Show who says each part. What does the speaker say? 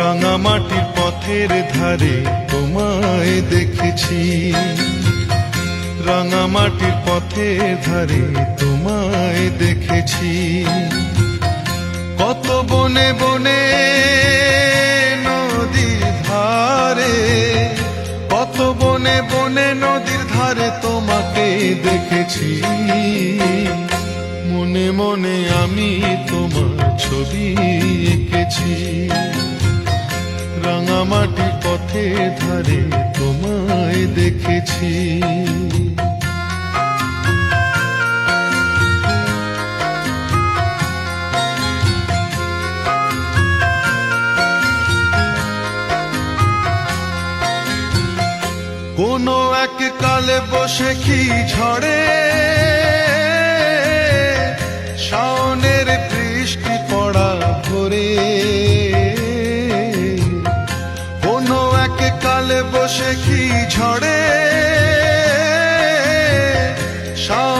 Speaker 1: রাঙা মাটির পথের ধারে তোমায় দেখেছি। রাঙা মাটির পথের ধারে তোমায় দেখেছি। কত বনে বনে নদীর ধারে, কত বনে বনে নদীর ধারে তোমাকে দেখেছি। মনে মনে আমি তোমার ছবি এঁকেছি। পথে ধারে তোমায় দেখেছি। কোনো এক কালে বসে কি ঝড়ে? শাওনের বৃষ্টি পড়া ভরে ঝড়ে সব